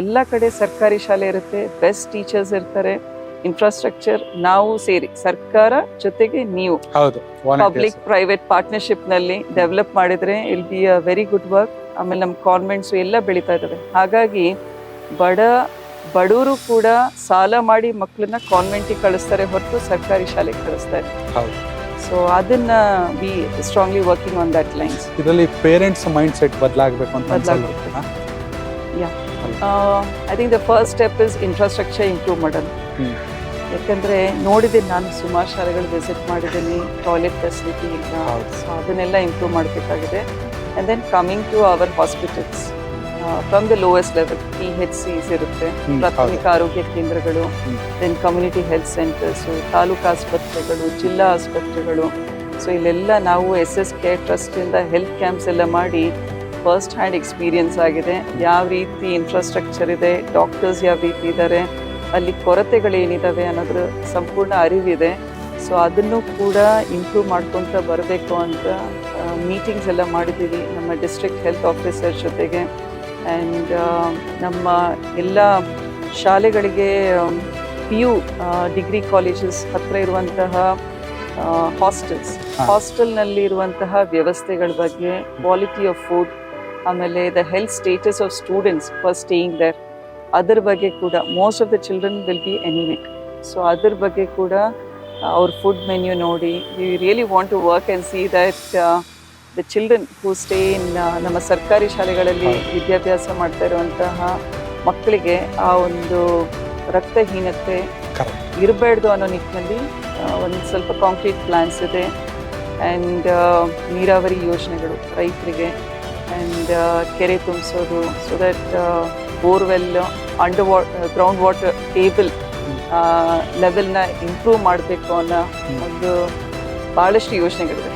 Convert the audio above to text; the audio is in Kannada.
ಎಲ್ಲ ಕಡೆ ಸರ್ಕಾರಿ ಶಾಲೆ ಇರುತ್ತೆ ಬೆಸ್ಟ್ ಟೀಚರ್ಸ್ ಇರ್ತಾರೆ ಇನ್ಫ್ರಾಸ್ಟ್ರಕ್ಚರ್ ನಾವು ಸೇರಿ ಸರ್ಕಾರ ಜೊತೆಗೆ ನೀವು. ಹೌದು ಪಬ್ಲಿಕ್ ಪ್ರೈವೇಟ್ ಪಾರ್ಟ್ನರ್ಶಿಪ್ನಲ್ಲಿ ಡೆವಲಪ್ ಮಾಡಿದ್ರೆ will be a very good work ಆಮೇಲೆ ನಮ್ಮ ಕಾನ್ವೆಂಟ್ಸ್ ಎಲ್ಲ ಬೆಳೀತಾ ಇದಾವೆ. ಹಾಗಾಗಿ ಬಡ ಬಡವರು ಕೂಡ ಸಾಲ ಮಾಡಿ ಮಕ್ಕಳನ್ನ ಕಾನ್ವೆಂಟಿಗೆ ಕಳಿಸ್ತಾರೆ ಹೊರತು ಸರ್ಕಾರಿ ಶಾಲೆಗೆ ಕಳಿಸ್ತಾರೆ ಹೌದು. ಸೊ ಅದನ್ನ we strongly working on that lines ಇದರಲ್ಲಿ ಪೇರೆಂಟ್ಸ್ ಮೈಂಡ್ ಸೆಟ್ ಬದಲಾಗಬೇಕು. ಅಂತ ಅನ್ಸಲ್ವಾ? I think the first step is infrastructure improve ಮಾಡೋದು ಯಾಕಂದರೆ ಯಾಕಂದ್ರೆ ನೋಡಿದ್ದೀನಿ ನಾನು ಸುಮಾರು ಶಾಲೆಗಳು ವಿಸಿಟ್ ಮಾಡಿದ್ದೀನಿ ಟಾಯ್ಲೆಟ್ ಫೆಸಿಲಿಟಿ ಇಲ್ಲ. ಸೊ ಅದನ್ನೆಲ್ಲ ಇಂಪ್ರೂವ್ ಮಾಡಬೇಕಾಗಿದೆ. And then coming to our hospitals from the lowest level P H Cs ಇರುತ್ತೆ. ಪ್ರಾಥಮಿಕ ಆರೋಗ್ಯ ಕೇಂದ್ರಗಳು then community health centres taluk ಆಸ್ಪತ್ರೆಗಳು ಜಿಲ್ಲಾ ಆಸ್ಪತ್ರೆಗಳು. ಸೊ ಇಲ್ಲೆಲ್ಲ ನಾವು ಎಸ್ ಎಸ್ ಕೆ ಟ್ರಸ್ಟಿಂದ ಹೆಲ್ತ್ ಕ್ಯಾಂಪ್ಸ್ ಎಲ್ಲ ಮಾಡಿ ಫಸ್ಟ್ ಹ್ಯಾಂಡ್ ಎಕ್ಸ್ಪೀರಿಯನ್ಸ್ ಆಗಿದೆ. ಯಾವ ರೀತಿ ಇನ್ಫ್ರಾಸ್ಟ್ರಕ್ಚರ್ ಇದೆ ಡಾಕ್ಟರ್ಸ್ ಯಾವ ರೀತಿ ಇದ್ದಾರೆ ಅಲ್ಲಿ ಕೊರತೆಗಳೇನಿದ್ದಾವೆ ಅನ್ನೋದ್ರ ಸಂಪೂರ್ಣ ಅರಿವಿದೆ. ಸೊ ಅದನ್ನು ಕೂಡ ಇಂಪ್ರೂವ್ ಮಾಡ್ಕೊತ ಬರಬೇಕು ಅಂತ ಮೀಟಿಂಗ್ಸ್ ಎಲ್ಲ ಮಾಡಿದ್ದೀವಿ ನಮ್ಮ ಡಿಸ್ಟ್ರಿಕ್ಟ್ ಹೆಲ್ತ್ ಆಫೀಸರ್ ಜೊತೆಗೆ. ಆ್ಯಂಡ್ ನಮ್ಮ ಎಲ್ಲ ಶಾಲೆಗಳಿಗೆ ಪಿ ಯು ಡಿಗ್ರಿ ಕಾಲೇಜಸ್ ಹತ್ತಿರ ಇರುವಂತಹ ಹಾಸ್ಟೆಲ್ಸ್ ಹಾಸ್ಟೆಲ್ನಲ್ಲಿರುವಂತಹ ಹಾಸ್ಟೆಲ್ನಲ್ಲಿ ಇರುವಂತಹ ವ್ಯವಸ್ಥೆಗಳ ಬಗ್ಗೆ ಕ್ವಾಲಿಟಿ ಆಫ್ ಫುಡ್ ಆಮೇಲೆ the health status of students for staying there ಅದರ ಬಗ್ಗೆ ಕೂಡ most of the children will be anaemic so ಅದ್ರ ಬಗ್ಗೆ ಕೂಡ ಅವ್ರ ಫುಡ್ ಮೆನ್ಯೂ ನೋಡಿ we really want to work and see that the children who stay in ನಮ್ಮ ಸರ್ಕಾರಿ ಶಾಲೆಗಳಲ್ಲಿ ವಿದ್ಯಾಭ್ಯಾಸ ಮಾಡ್ತಾ ಇರುವಂತಹ ಮಕ್ಕಳಿಗೆ ಆ ಒಂದು ರಕ್ತಹೀನತೆ. ಇರಬಾರ್ದು ಅನ್ನೋ ನಿಟ್ಟಿನಲ್ಲಿ ಒಂದು ಸ್ವಲ್ಪ ಕಾಂಕ್ರೀಟ್ ಪ್ಲಾನ್ಸ್ ಇದೆ. ಆ್ಯಂಡ್ ನೀರಾವರಿ ಯೋಜನೆಗಳು ರೈತರಿಗೆ ಆ್ಯಂಡ್ ಕೆರೆ ತುಂಬಿಸೋದು ಸೊ ದಟ್ ಬೋರ್ವೆಲ್ ಅಂಡರ್ ವಾ ಗ್ರೌಂಡ್ ವಾಟರ್ ಟೇಬಲ್ ಲೆವೆಲ್ನ ಇಂಪ್ರೂವ್ ಮಾಡಬೇಕು ಅನ್ನೋ. ಒಂದು ಭಾಳಷ್ಟು ಯೋಜನೆಗಳಿವೆ